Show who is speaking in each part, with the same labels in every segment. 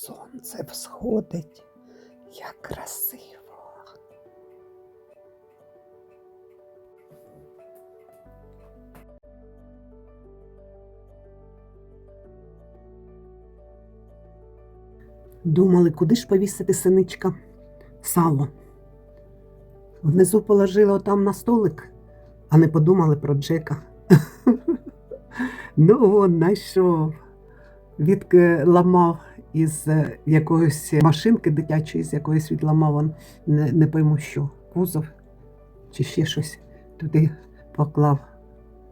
Speaker 1: Сонце всходить, як красиво. Думали, куди ж повісити синичка? Сало. Внизу положили отам на столик, а не подумали про Джека. Ну, он знайшов. Відламав із е, якоїсь машинки дитячої, з якоїсь відламав, не, не пойму що, кузов чи ще щось. Туди поклав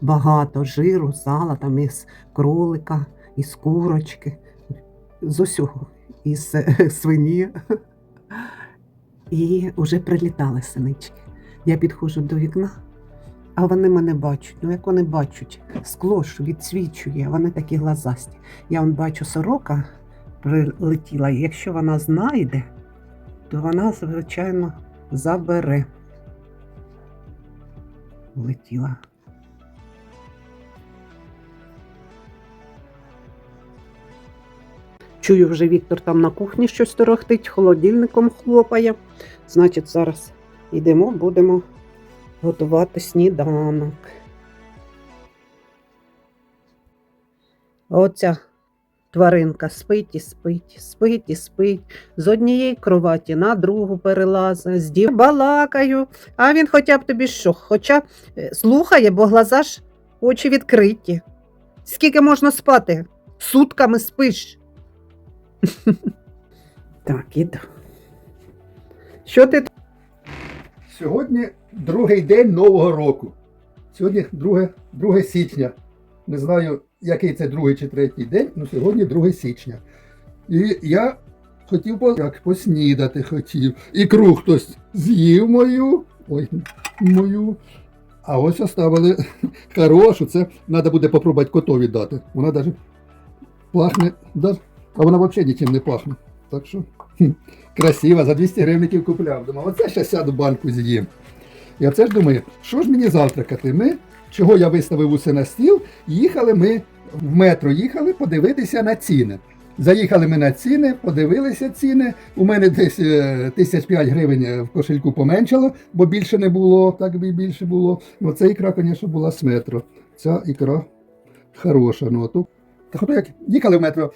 Speaker 1: багато жиру, сала, там із кролика, із курочки, з усього, із е, свині. І вже прилітали синички. Я підходжу до вікна, а вони мене бачать. Ну, як вони бачать, скло ж відсвічує, вони такі глазасті. Я вон бачу, сорока прилетіла, якщо вона знайде, то вона, звичайно, забере. Влетіла. Чую, вже Віктор там на кухні щось торохтить, холодильником хлопає. Значить, зараз йдемо, будемо готувати сніданок. Оця тваринка спить і спить, спить і спить. З однієї кроваті на другу перелазить, з дів балакаю, а він хоча б тобі що, хоча е, слухає, бо глаза ж очі відкриті. Скільки можна спати? Сутками спиш. Так, іду. Що ти
Speaker 2: Сьогодні другий день Нового року. Сьогодні 2, 2 січня. Не знаю, який це другий чи третій день, але сьогодні 2 січня. І я хотів як, поснідати хотів. Ікру хтось з'їв мою. Ой, мою. А ось оставили хорошу. Це треба буде попробувати котові дати. Вона навіть пахне, а вона взагалі нічим не пахне. Так що хм, красива, за 200 гривників купляв. Думав, оце ще сяду банку з'їм. І оце ж думаю, що ж мені завтракати? Ми, чого я виставив усе на стіл, їхали ми в метро, їхали подивитися на ціни. Заїхали ми на ціни, подивилися ціни. У мене десь е, тисяч п'ять гривень е, в кошельку поменшало, бо більше не було, так би більше було. Ну, ця ікра, звісно, була з метро. Ця ікра хороша. Ну, а то... Так як їхали в метро,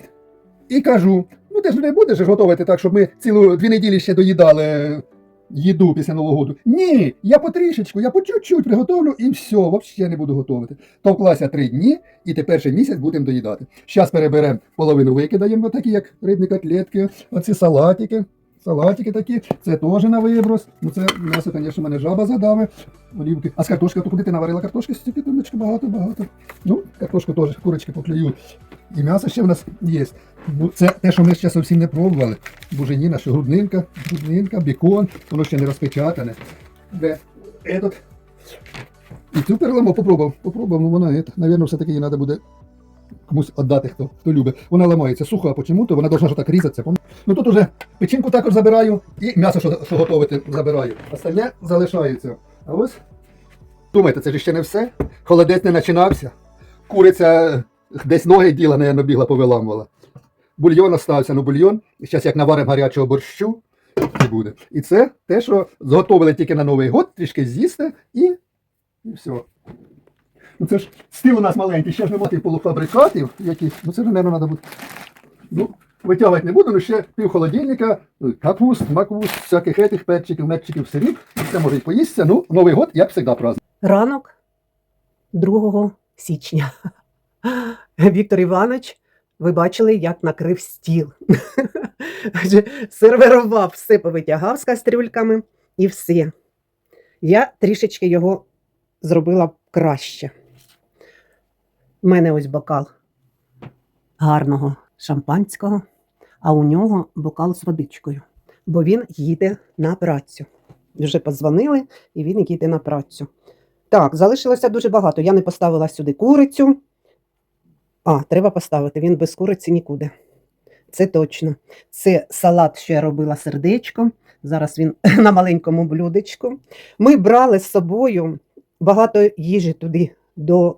Speaker 2: і кажу: ну ти ж не будеш готувати так, щоб ми цілу дві неділі ще доїдали їду після Нового року. Ні, я потрішечку, я по чуть-чуть приготовлю і все, взагалі не буду готувати. Товклася три дні, і тепер ще місяць будемо доїдати. Зараз переберемо половину викидаємо, такі як рибні котлетки, оці салатики. Салатики такі, це теж на виброс. Ну це м'ясо, звісно, мене жаба задаве. Олівки. А з картошки, то куди ти наварила картошки? Стільки тонечки багато, багато. Ну, картошку теж курочки поклюю. І м'ясо ще в нас є. Це те, що ми ще зовсім не пробували. Буженіна, що груднинка, груднинка, бікон, воно ще не розпечатане. Де этот. І цю переламу попробував. Попробував, ну вона, навірно, все-таки її треба буде комусь віддати, хто, хто любить. Вона ламається суха, а почему-то вона должна так різатися. Ну тут уже печінку також забираю і м'ясо, що, що готовити, забираю. Остальне залишається. А ось, думайте, це ж ще не все. Холодець не починався. Куриця десь ноги діла, наверно, бігла, повиламувала. Бульйон остався, ну бульйон. Зараз як наваримо гарячого борщу, і буде. І це те, що зготовили тільки на Новий год, трішки з'їсти і, і все. Ну це ж стіл у нас маленький, ще ж нема тих полуфабрикатів, яких, ну це ж, мабуть, треба буде. Ну, витягувати не буду, ну ще пів холодильника, капуст, макуст, всяких етих перчиків, метчиків, сирів. Це може і поїсться. Ну, Новий год, як завжди, праздник.
Speaker 1: Ранок 2 січня. Віктор Іванович, ви бачили, як накрив стіл. Адже все, повитягав з кастрюльками і все. Я трішечки його зробила краще. У мене ось бокал гарного шампанського, а у нього бокал з водичкою, бо він їде на працю. Вже подзвонили, і він їде на працю. Так, залишилося дуже багато. Я не поставила сюди курицю. А, треба поставити, він без куриці нікуди. Це точно. Це салат, що я робила сердечко. Зараз він на маленькому блюдечку. Ми брали з собою багато їжі туди до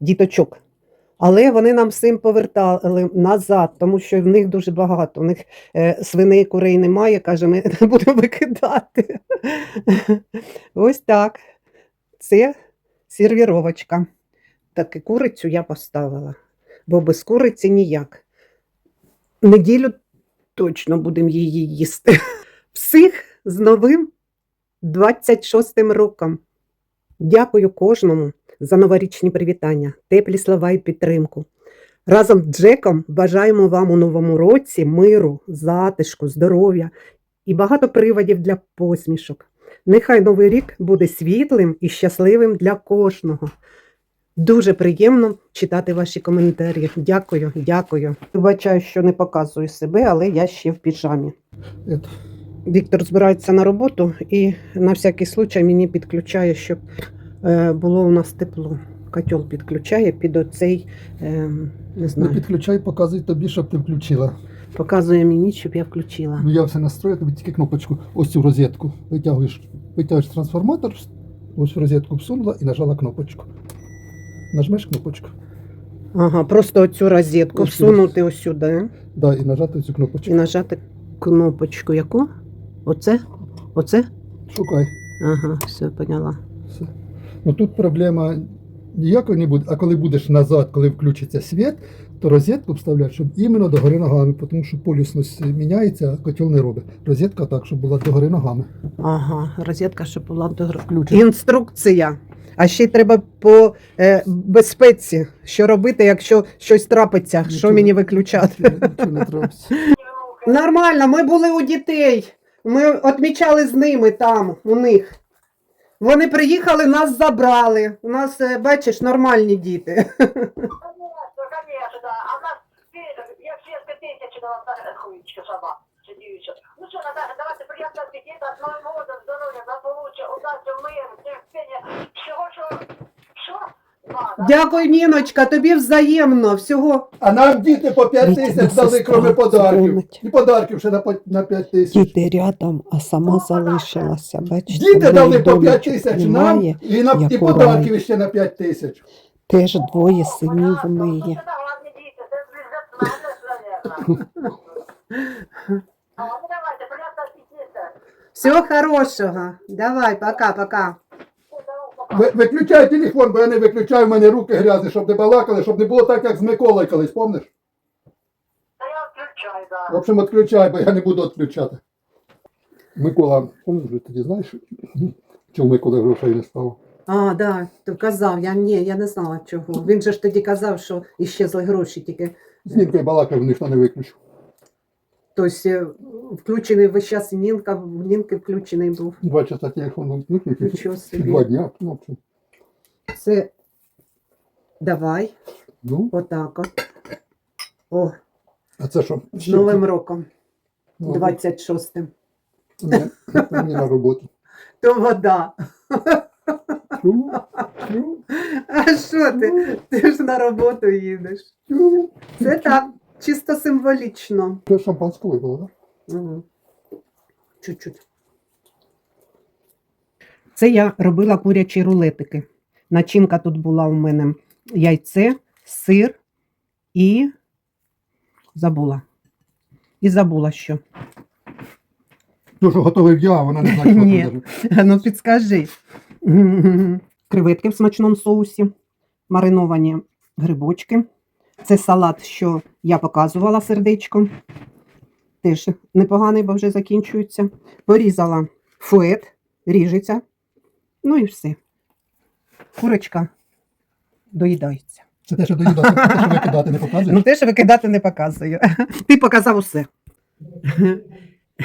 Speaker 1: діточок. Але вони нам всім повертали назад, тому що в них дуже багато. У них е, свиней, курей немає. Каже, ми не будемо викидати. Ось так. Це сервіровочка. Так і курицю я поставила, бо без куриці ніяк. Неділю точно будемо її їсти. Всіх з новим 26-м роком. Дякую кожному за новорічні привітання, теплі слова і підтримку. Разом з Джеком бажаємо вам у новому році миру, затишку, здоров'я і багато приводів для посмішок. Нехай новий рік буде світлим і щасливим для кожного. Дуже приємно читати ваші коментарі. Дякую, дякую. Вибачаю, що не показую себе, але я ще в піжамі. Віктор збирається на роботу і на всякий случай мені підключає, щоб е, було у нас тепло. Котел підключає під оцей, е, не
Speaker 2: не
Speaker 1: знаю,
Speaker 2: підключай, показуй тобі, щоб ти включила.
Speaker 1: показує мені, щоб я включила.
Speaker 2: Ну я все настрою, тобі тільки кнопочку, ось цю розетку. Витягуєш, витягуєш трансформатор, ось в розетку всунула і нажала кнопочку. Нажмеш кнопочку.
Speaker 1: Ага, просто оцю розетку
Speaker 2: Ось сюди.
Speaker 1: всунути ось сюди
Speaker 2: Да, і нажати цю
Speaker 1: і
Speaker 2: кнопочку.
Speaker 1: нажати кнопочку. Яку? Оце? Оце?
Speaker 2: Шукай.
Speaker 1: Ага, все, поняла.
Speaker 2: Все. Ну тут проблема ніякої не буде, а коли будеш назад, коли включиться світ, то розетку вставляти, щоб іменно догори ногами, тому що полюсність міняється, а котел не робить. Розетка так, щоб була догори ногами.
Speaker 1: Ага, розетка, щоб була до
Speaker 2: Включиш.
Speaker 1: Інструкція. А ще й треба по е, безпеці, що робити, якщо щось трапиться, що
Speaker 2: Нічого-
Speaker 1: мені виключати.
Speaker 2: Нічого, нічого не.
Speaker 1: Нормально, ми були у дітей. Ми відмічали з ними там, у них. Вони приїхали, нас забрали. У нас, е, бачиш, нормальні діти.
Speaker 3: Конечно, конечно. А у нас всі- я всі тисячі на вас хуючка сама. Сидіюча. Ну що, Наташа, давайте приємно з Новим годом, здоров'я, благополуччя, удачі, миру, терпіння, всього, що... Що? А.
Speaker 1: Дякую, Ніночка, тобі взаємно. Всього.
Speaker 2: А нам діти по 5 тисяч дали, крім подарків.
Speaker 4: дзвонить.
Speaker 2: І подарків ще на, на 5 тисяч.
Speaker 4: Діти рядом, а сама залишилася. Бачите,
Speaker 2: Діти дали по 5
Speaker 4: донечок
Speaker 2: тисяч нам і, на, і подарків ще на 5 тисяч.
Speaker 4: теж двоє синів
Speaker 3: Понятно.
Speaker 1: Всього хорошого. Давай, пока-пока.
Speaker 2: Ви, виключай телефон, бо я не виключаю, в мене руки грязі, щоб не балакали, щоб не було так, як з Миколою колись, помниш?
Speaker 3: Та я включаю, да.
Speaker 2: В общем, відключай, бо я не буду відключати. Микола, помниш, вже тоді знаєш, чому Миколи грошей не стало?
Speaker 1: А, да, ти казав, я ні, я не знала чого. Він же ж тоді казав, що іщезли гроші тільки.
Speaker 2: З Нінкою балакав, ніхто не виключив.
Speaker 1: Тобто включений весь час Нінка, в Нінки включений був.
Speaker 2: Два часа телефон виключив.
Speaker 1: Нічого собі.
Speaker 2: Два дня. Ну, в общем,
Speaker 1: Це давай,
Speaker 2: ну,
Speaker 1: отак от. О,
Speaker 2: а це що?
Speaker 1: з Новим роком,
Speaker 2: Ну,
Speaker 1: 26-м.
Speaker 2: Ні, мені на роботу.
Speaker 1: То вода.
Speaker 2: Чу, чу,
Speaker 1: А що ти? Ти ж на роботу їдеш.
Speaker 2: чу.
Speaker 1: Це так, чисто символічно.
Speaker 2: Це шампанське випало, так?
Speaker 1: Угу. Чуть-чуть. Це я робила курячі рулетики. Начинка тут була у мене яйце, сир і забула. І забула що.
Speaker 2: То, що готовий я, вона не знає, що
Speaker 1: Ні. Ну, підскажи. Креветки в смачному соусі, мариновані грибочки. Це салат, що я показувала сердечко. Теж непоганий, бо вже закінчується. Порізала фует, ріжеться. Ну і все. Курочка доїдається.
Speaker 2: Це те, що доїдати, те, що викидати не показуєш.
Speaker 1: Ну, те, що викидати не показую. Ти показав усе.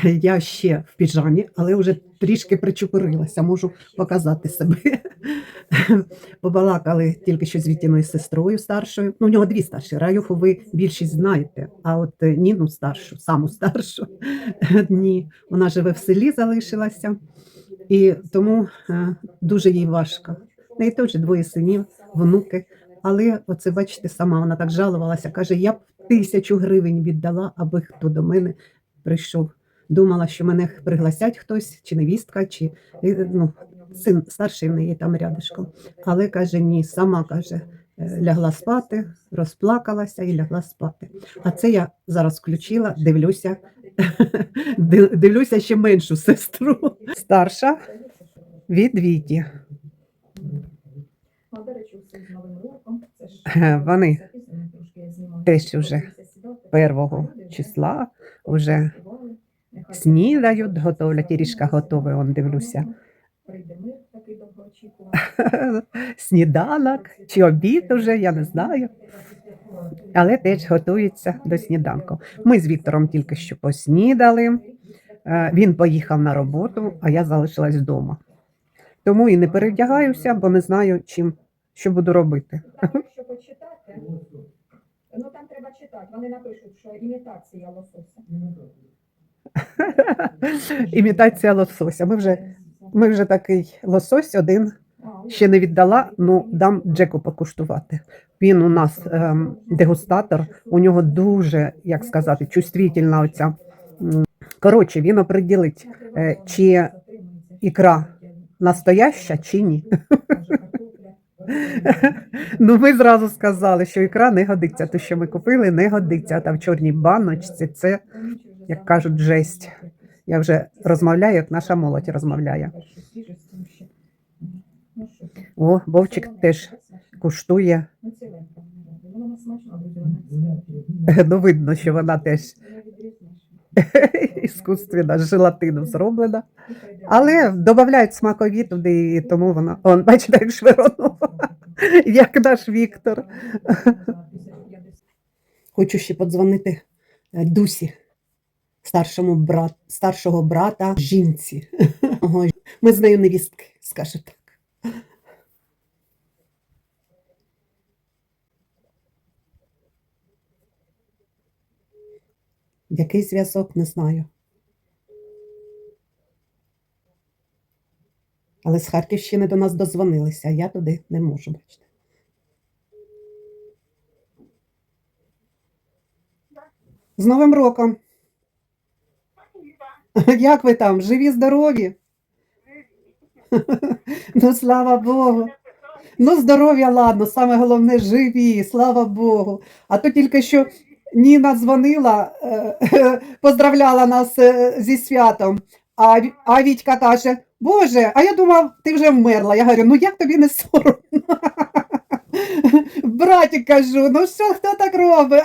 Speaker 1: Я ще в піжамі, але вже трішки причепурилася, можу показати себе. Побалакали тільки що з Вітіною сестрою старшою. Ну, у нього дві старші. Раюху ви більшість знаєте, а от е, Ніну старшу, саму старшу. Ні, вона живе в селі, залишилася, і тому е, дуже їй важко. В неї теж двоє синів, внуки. Але оце, бачите, сама вона так жалувалася. Каже, я б тисячу гривень віддала, аби хто до мене прийшов. Думала, що мене пригласять хтось, чи невістка, чи е, ну, син старший в неї там рядишком. Але каже, ні, сама каже, е, лягла спати, розплакалася і лягла спати. А це я зараз включила, дивлюся, дивлюся ще меншу сестру. Старша від Віті. Е, вони теж уже Першого числа вже снідають, готовлять, ріжка готове, он дивлюся. Сніданок чи обід уже, я не знаю. Але теж готується до сніданку. Ми з Віктором тільки що поснідали. Е, Він поїхав на роботу, а я залишилась вдома. Тому і не перевдягаюся, бо не знаю, чим що буду робити.
Speaker 5: Там, якщо почитати, ну там треба читати. Вони напишуть, що імітація лосося.
Speaker 1: Імітація лосося. Ми вже, ми вже такий лосось один ще не віддала, ну дам Джеку покуштувати. Він у нас ем, дегустатор, у нього дуже, як сказати, чувствительна оця. Коротше, він оприділить, е, чи ікра настояща чи ні. Ну, ми зразу сказали, що ікра не годиться. Те, що ми купили, не годиться. А там в чорній баночці це, як кажуть, жесть. Я вже розмовляю, як наша молодь розмовляє. О, Вовчик теж куштує.
Speaker 5: Ну,
Speaker 1: видно, що вона теж іскусственно з желатину зроблена. Але додають смакові туди, і тому вона. Он, бачите, як швиронула, як наш Віктор. Хочу ще подзвонити е, Дусі, старшому брат, старшого брата жінці. Ми з нею невістки, скаже так. Який зв'язок, не знаю. Але з Харківщини до нас дозвонилися, я туди не можу бачити. З Новим роком! Як ви там? Живі, здорові? Ну, слава Богу. Ну, здоров'я, ладно, саме головне живі, слава Богу. А то тільки що Ніна дзвонила, е, поздравляла нас е, зі святом. А, а Вітька каже: Боже, а я думав, ти вже вмерла. Я говорю, ну як тобі не соромно? Братик кажу, ну що, хто так робить?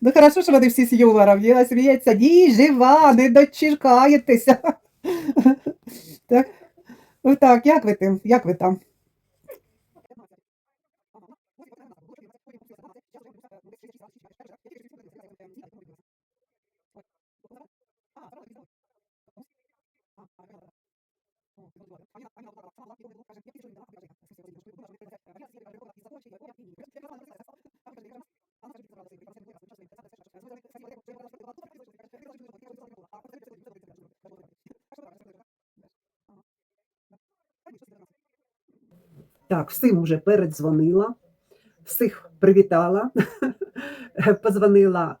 Speaker 1: Ну, хорошо, що вони всі з юмором. Ніна сміється, ні, жива, не дочекаєтеся. Так, Ну, так, як ви там? Як ви там? Так, всім уже передзвонила, всіх привітала, позвонила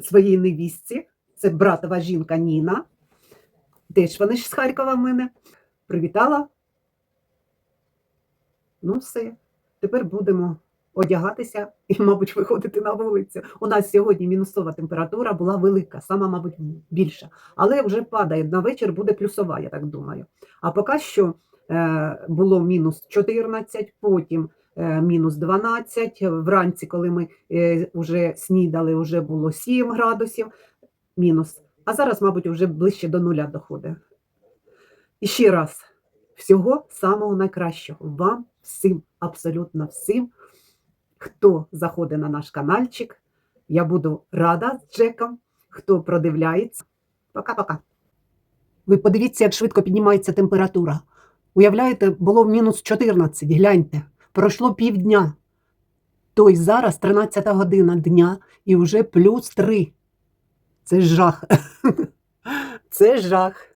Speaker 1: своїй невістці, це братова жінка Ніна. Теж вони ж з Харкова в мене. Привітала. Ну, все. Тепер будемо одягатися і, мабуть, виходити на вулицю. У нас сьогодні мінусова температура була велика, сама, мабуть, більша. Але вже падає на вечір, буде плюсова, я так думаю. А поки що було мінус 14, потім е, мінус 12. Вранці, коли ми е, вже снідали, вже було 7 градусів, мінус. А зараз, мабуть, вже ближче до нуля доходить. І ще раз, всього самого найкращого вам всім, абсолютно всім, хто заходить на наш каналчик. Я буду рада з Джеком, хто продивляється. Пока-пока. Ви подивіться, як швидко піднімається температура. Уявляєте, було мінус 14, гляньте, пройшло півдня. То й зараз 13 година дня і вже плюс 3. Це жах. Це жах.